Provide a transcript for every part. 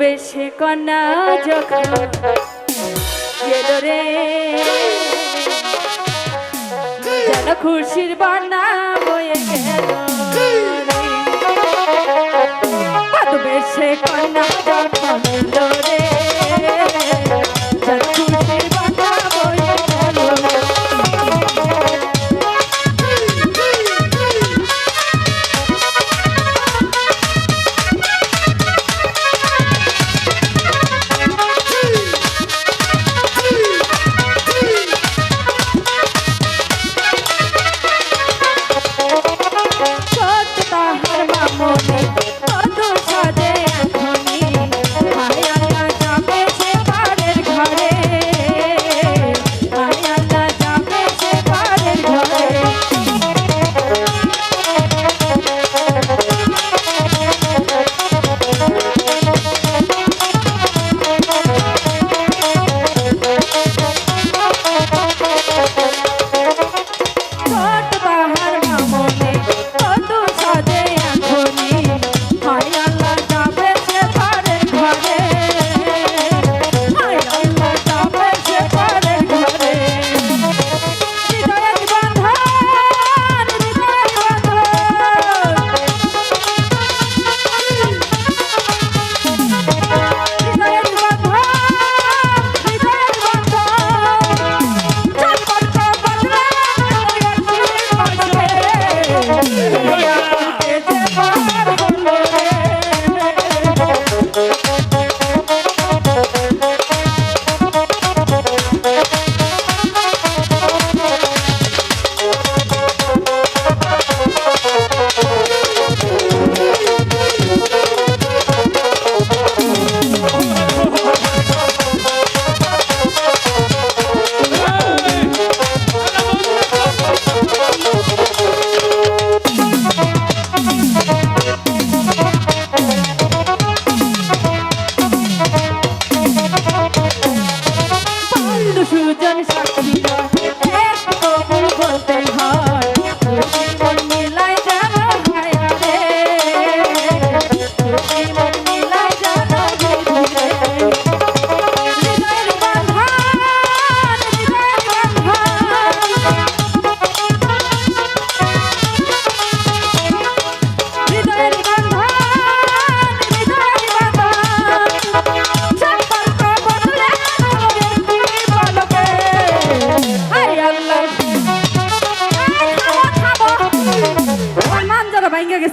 বেশে কন্যা যখন রে যেন খুশির বয়ে গেল কন্যা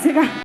제가